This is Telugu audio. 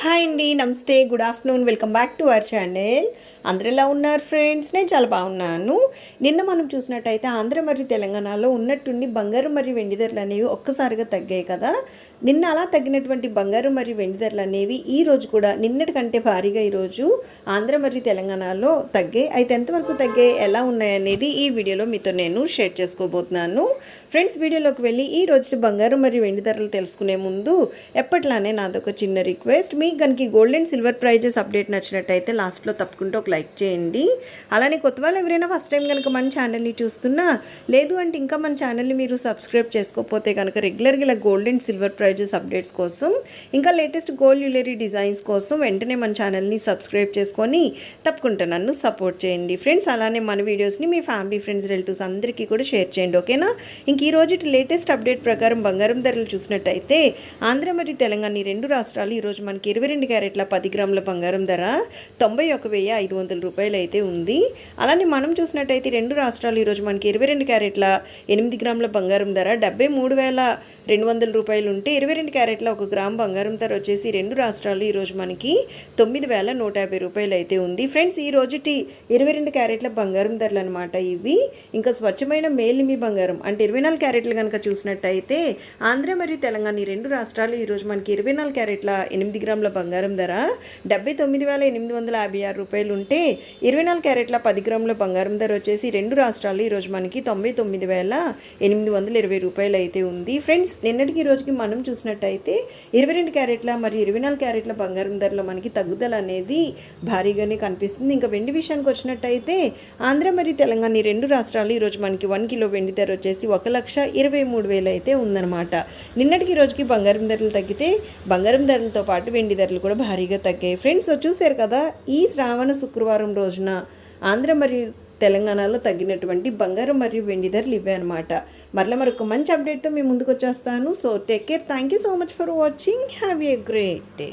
హాయ్ అండి నమస్తే good afternoon welcome back to our channel. అందరూ ఎలా ఉన్నారు ఫ్రెండ్స్? నేను చాలా బాగున్నాను. నిన్న మనం చూసినట్టయితే ఆంధ్ర మరియు తెలంగాణలో ఉన్నట్టుండి బంగారు మరియు వెండి ధరలు అనేవి ఒక్కసారిగా తగ్గాయి కదా. నిన్న అలా తగ్గినటువంటి బంగారు మరియు వెండి ధరలు అనేవి ఈ రోజు కూడా నిన్నటి కంటే భారీగా ఈరోజు ఆంధ్ర మరియు తెలంగాణలో తగ్గాయి. అయితే ఎంతవరకు తగ్గాయి ఎలా ఉన్నాయనేది ఈ వీడియోలో మీతో నేను షేర్ చేసుకోబోతున్నాను. ఫ్రెండ్స్ వీడియోలోకి వెళ్ళి ఈ రోజు బంగారు మరియు వెండి ధరలు తెలుసుకునే ముందు ఎప్పట్లానే నాదొక చిన్న రిక్వెస్ట్. మీ మీకు కనుక gold and silver prices update నచ్చినట్టయితే లాస్ట్లో తప్పకుండా ఒక లైక్ చేయండి. అలానే కొత్త వాళ్ళు ఎవరైనా ఫస్ట్ టైం కనుక మన ఛానల్ని చూస్తున్నా లేదు అంటే ఇంకా మన ఛానల్ని మీరు సబ్స్క్రైబ్ చేసుకోకపోతే కనుక రెగ్యులర్గా ఇలా gold and silver prices updates కోసం ఇంకా లేటెస్ట్ గోల్డ్ జ్యువెలరీ డిజైన్స్ కోసం వెంటనే మన ఛానల్ని సబ్స్క్రైబ్ చేసుకొని తప్పకుండా నన్ను సపోర్ట్ చేయండి. ఫ్రెండ్స్ అలానే మన వీడియోస్ని మీ ఫ్యామిలీ ఫ్రెండ్స్ రిలేటివ్స్ అందరికీ కూడా షేర్ చేయండి ఓకేనా ఇంక ఈ రోజు లేటెస్ట్ అప్డేట్ ప్రకారం బంగారం ధరలు చూసినట్టయితే ఆంధ్ర మరియు తెలంగాణ ఈ రెండు రాష్ట్రాలు ఈరోజు మనకి ఇరవై రెండు క్యారెట్ల పది గ్రాముల బంగారం ధర తొంభై ఒక వెయ్యి ఐదు వందల రూపాయలు అయితే ఉంది. అలానే మనం చూసినట్టయితే రెండు రాష్ట్రాలు ఈరోజు మనకి ఇరవై రెండు క్యారెట్ల ఎనిమిది గ్రాముల బంగారం ధర డెబ్బై మూడు వేల రెండు వందల రూపాయలు ఉంటే ఇరవై రెండు క్యారెట్ల ఒక గ్రామ్ బంగారం ధర వచ్చేసి రెండు రాష్ట్రాలు ఈరోజు మనకి తొమ్మిది వేల నూట యాభై రూపాయలు అయితే ఉంది. ఫ్రెండ్స్ ఈ రోజుటి ఇరవై రెండు క్యారెట్ల బంగారం ధరలు అనమాట ఇవి. ఇంకా స్వచ్ఛమైన మేలిమి బంగారం అంటే ఇరవై నాలుగు క్యారెట్లు కనుక చూసినట్టయితే ఆంధ్ర మరియు తెలంగాణ ఈ రెండు రాష్ట్రాలు ఈరోజు మనకి ఇరవై నాలుగు క్యారెట్ల ఎనిమిది గ్రాముల బంగారం ధర డెబ్బై తొమ్మిది వేల ఎనిమిది వందల యాభై ఆరు రూపాయలు ఉంటే ఇరవై నాలుగు క్యారెట్ల పది గ్రాముల బంగారం ధర వచ్చేసి రెండు రాష్ట్రాలు ఈరోజు మనకి తొంభై తొమ్మిది వేల ఎనిమిది వందల ఇరవై రూపాయలు అయితే ఉంది. ఫ్రెండ్స్ నిన్నటికి ఈ రోజుకి మనం చూసినట్టయితే ఇరవై రెండు క్యారెట్ల మరియు ఇరవై నాలుగు క్యారెట్ల బంగారం ధరలో మనకి తగ్గుదల అనేది భారీగానే కనిపిస్తుంది. ఇంకా వెండి విషయానికి వచ్చినట్టయితే ఆంధ్ర మరియు తెలంగాణ ఈ రెండు రాష్ట్రాలు ఈరోజు మనకి వన్ కిలో వెండి ధర వచ్చేసి ఒక లక్ష ఇరవై మూడు వేలు అయితే ఉందన్నమాట. నిన్నటికి ఈ రోజుకి బంగారం ధరలు తగ్గితే బంగారం ధరలతో పాటు వెండి ధరలు కూడా భారీగా తగ్గాయి. ఫ్రెండ్స్ చూశారు కదా ఈ శ్రావణ శుక్రవారం రోజున ఆంధ్ర మరియు తెలంగాణలో తగ్గినటువంటి బంగారం మరియు వెండి ధరలు ఇవే అనమాట మరలా మరొక మంచి అప్డేట్తో మేము ముందుకు వచ్చేస్తాను. So take care thank you so much for watching have a great day